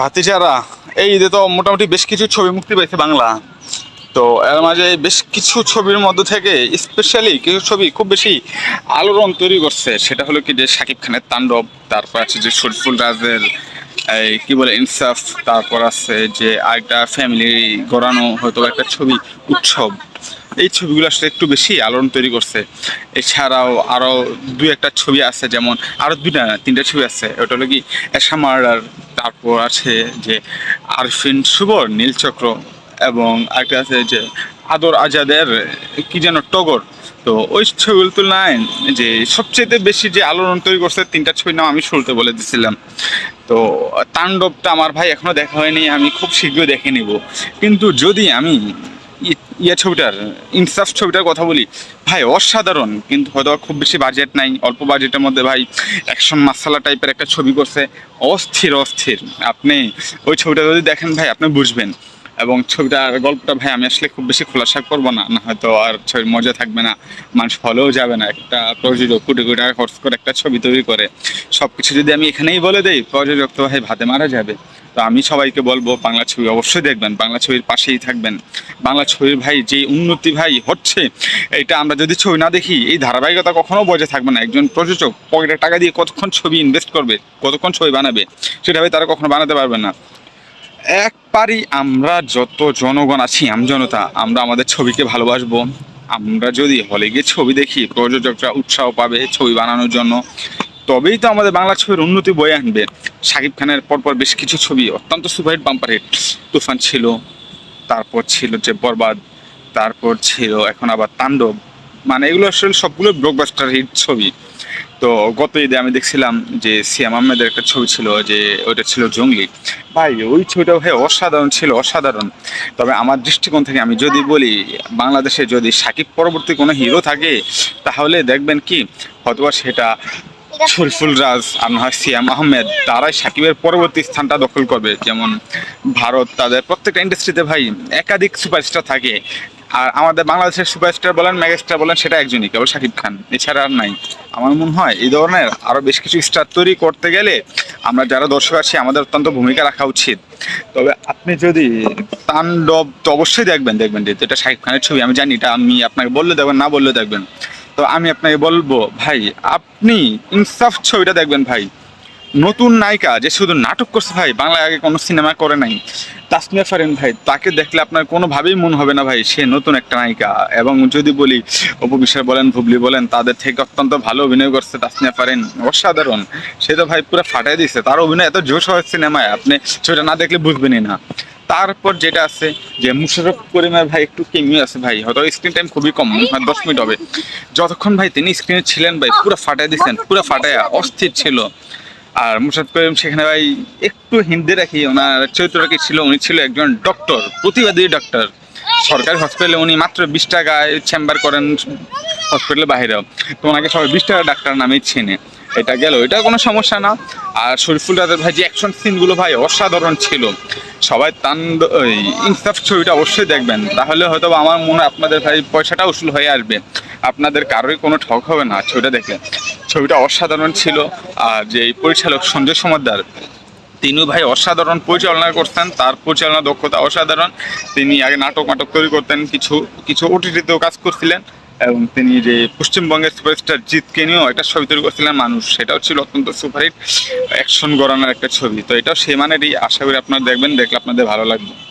ভাতিজারা, এই ঈদে তো মোটামুটি বেশ কিছু ছবি মুক্তি পেয়েছে বাংলা। তো এর মাঝে বেশ কিছু ছবির মধ্যে থেকে স্পেশালি কিছু ছবি খুব বেশি আলোড়ন তৈরি করছে। সেটা হলো কি যে শাকিব খানের তাণ্ডব, তারপর আছে যে শরীফুল রাজের এই কি বলে, ইনসাফ, তারপর আছে যে আরেকটা ফ্যামিলি গড়ানো হয়তো একটা ছবি উৎসব। এই ছবিগুলো আসলে একটু বেশি আলোড়ন তৈরি করছে। এছাড়াও আরও দু একটা ছবি আছে, যেমন আরও দুইটা না তিনটা ছবি আছে। ওটা হলো কি এশা মার্ডার তারপর আছে যে আরফিন শুভর নীলচক্র এবং আরেকটা আছে যে আদর আজাদের, কি যেন টগর। তো ওই ছবিগুলো তুলনায় যে সবচেয়ে বেশি যে আলোড়ন তৈরি করছে, তিনটা ছবি নাম আমি শুরুতে বলে দিছিলাম। তো তাণ্ডবটা আমার ভাই এখনও দেখা হয়নি, আমি খুব শীঘ্রই দেখে নিব। কিন্তু যদি আমি ইয়ে ছবিটার ইনসাফ ছবিটার কথা বলি, ভাই অসাধারণ, কিন্তু হয়তো খুব বেশি বাজেট নাই, অল্প বাজেটের মধ্যে ভাই অ্যাকশন মাসালা টাইপের একটা ছবি করছে, অস্থির অস্থির। আপনি ওই ছবিটা যদি দেখেন ভাই, আপনি বুঝবেন। এবং ছবিটার গল্পটা ভাই, আমি আসলে খুব বেশি খোলাসা করব না না হয়তো আর ছবির মজা থাকবে না, মানুষ ফলোও যাবে না। একটা প্রযোজক কোটি কোটি টাকা খরচ করে একটা ছবি তৈরি করে। সব কিছু যদি আমি এখানেই বলে দিই, প্রযোজক তো ভাই ভাতে মারা যাবে। তো আমি সবাইকে বলব, বাংলা ছবি অবশ্যই দেখবেন, বাংলা ছবির পাশেই থাকবেন। বাংলা ছবির ভাই যে উন্নতি ভাই হচ্ছে, এটা আমরা যদি ছবি না দেখি, এই ধারাবাহিকতা কখনো বজায় থাকবে না। একজন প্রযোজক পকেটের টাকা দিয়ে কতক্ষণ ছবি ইনভেস্ট করবে, কতক্ষণ ছবি বানাবে, সেটা ভাই তারা কখনো বানাতে পারবে না। এক পারি আমরা যত জনগণ আছি আমজনতা আমরা আমাদের ছবিকে ভালোবাসবো। আমরা যদি হলে গিয়ে ছবি দেখি, প্রযোজকরা উৎসাহ পাবে ছবি বানানোর জন্য। তবেই তো আমাদের বাংলা ছবির উন্নতি বয়ে আনবে। শাকিব খানের পরপর বেশ কিছু ছবি, অত্যন্ত সুপারহিট বাম্পার হিট তুফান ছিল, তারপর ছিল যে বরবাদ, তারপর ছিল এখন আবার তাণ্ডব। মানে এগুলো আসলে সবগুলো ব্লকবাস্টার হিট ছবি। তো গত ঈদে আমি দেখছিলাম যে সিয়াম আহমেদের একটা ছবি ছিল যে ওইটা ছিল জঙ্গলি। ভাই, ওই ছবিটা ভাই অসাধারণ ছিল, অসাধারণ। তবে আমার দৃষ্টিকোণ থেকে আমি যদি বলি, বাংলাদেশে যদি সাকিব পরবর্তী কোনো হিরো থাকে, তাহলে দেখবেন কি, হয়তোবা সেটা শরীফুল রাজ আর না হয় সিয়াম আহমেদ, তারাই সাকিবের পরবর্তী স্থানটা দখল করবে। যেমন ভারত, তাদের প্রত্যেকটা ইন্ডাস্ট্রিতে ভাই একাধিক সুপারস্টার থাকে। আর আমাদের বাংলাদেশের সুপারস্টার বলেন মেগাস্টার বলেন, সেটা একজনই, কেবল শাকিব খান। এছাড়া আর নাই। আমার মনে হয় এই ধরনের আরও বেশ কিছু স্টার তৈরি করতে গেলে আমরা যারা দর্শক আছি, আমাদের অত্যন্ত ভূমিকা রাখা উচিত। তবে আপনি যদি তাণ্ডব, তো অবশ্যই দেখবেন দেখবেন যেহেতু এটা শাকিব খানের ছবি। আমি জানি এটা আমি আপনাকে বললে দেখবেন, না বললে দেখবেন। তো আমি আপনাকে বলব, ভাই, আপনি ইনসাফ ছবিটা দেখবেন, ভাই। নতুন নায়িকা যে শুধু নাটক করছে, ভাই, বাংলায় আগে কোনো সিনেমা করে নাই। তাসমিয়া ফারিন, ভাই, তাকে দেখলে আপনার কোনোভাবেই মন হবে না, ভাই, সে নতুন একটা নায়িকা। এবং যদি বলি, অপু বিশ্বাস বলেন, ভুবলি বলেন, তাদের থেকে অত্যন্ত ভালো অভিনয় করছে তাসমিয়া ফারিন, অসাধারণ। সে তো, ভাই, পুরো ফাটাই দিচ্ছে তার অভিনয় এত জোশ হয় সিনেমায়, আপনি ছবিটা না দেখলে বুঝবেনই না। তারপর যেটা আছে যে মুশারফ করিমের ভাই একটু কেমিও আছে ভাই হয়তো স্ক্রিন টাইম খুবই কম হয় দশ মিনিট হবে। যতক্ষণ ভাই তিনি স্ক্রিনে ছিলেন ভাই পুরো ফাটাই দিচ্ছেন পুরো ফাটায়া অস্থির ছিল। আর মুশারফ করিম সেখানে ভাই একটু হিন্দি রাখি ওনার চরিত্রটা কি ছিল উনি ছিল একজন ডক্টর প্রতিবাদী ডক্টর সরকারি হসপিটালে উনি মাত্র বিশ টাকায় চেম্বার করেন হসপিটালের বাইরেও তো ওনাকে সবাই বিশ টাকা ডাক্তার নামেই চেনে। এটা গেল, এটা কোনো সমস্যা না। আর শরীফুল রাজের ভাই যে অ্যাকশন সিনগুলো ভাই অসাধারণ ছিল। সবাই তান ইনসাফ ছবিটা অবশ্যই দেখবেন। তাহলে হয়তো আমার মনে আপনাদের ভাই পয়সাটা উসুল হয়ে আসবে। আপনাদের কারোরই কোনো ঠক হবে না ছবিটা দেখলে। ছবিটা অসাধারণ ছিল। আর যে পরিচালক সঞ্জয় সমাদ্দার তিনি ভাই অসাধারণ পরিচালনা করতেন। তার পরিচালনা দক্ষতা অসাধারণ। তিনি আগে নাটক নাটক তৈরি করতেন, কিছু কিছু ওটিটিতেও কাজ করছিলেন। এবং তিনি যে পশ্চিমবঙ্গের সুপারস্টার জিতকে নিয়েও একটা ছবি তৈরি করছিলেন, মানুষ। সেটাও ছিল অত্যন্ত সুপারহিট অ্যাকশন গড়ানোর একটা ছবি। তো এটাও সেই মানেরই, আশা করি আপনারা দেখবেন, দেখলে আপনাদের ভালো লাগবে।